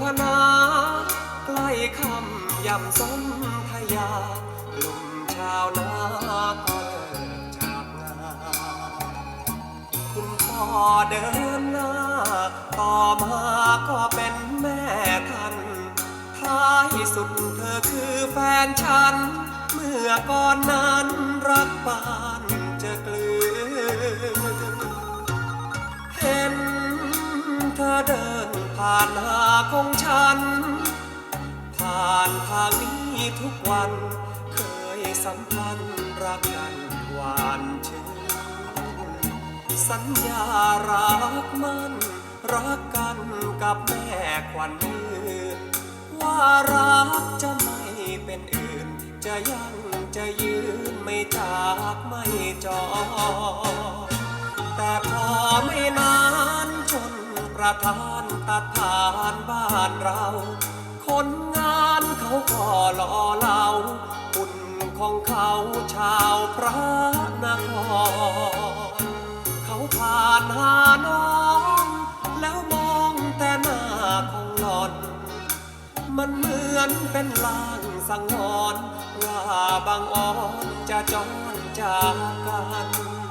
พนาใกล้คำยำสนทยาลุ่มชาวนาก็เลิกจากงานคุณพ่อเดินหน้า ต่อมาก็เป็นแม่ทันท้ายสุดเธอคือแฟนฉัน เมื่อก่อนนั้นรักปาน ผ่านหาของฉัน ผ่านทางนี้ทุกวัน เคยสัมพันธ์รักกันหวานชื่นสัญญารักมันรักกันกับแม่ควันยืนว่ารักจะไม่เป็นอื่น จะยังจะยืนไม่จากไม่จอแประธานตัดผ่านบ้านเรา คนงานเขาก็หล่อเหลาหุ่นของเขาชาวพระนคร เขาผ่านหาน้อง แล้วมองแต่หน้าของหล่อน มันเหมือนเป็นลางสังหรณ์ว่าบางอ่อนจะจรจากกัน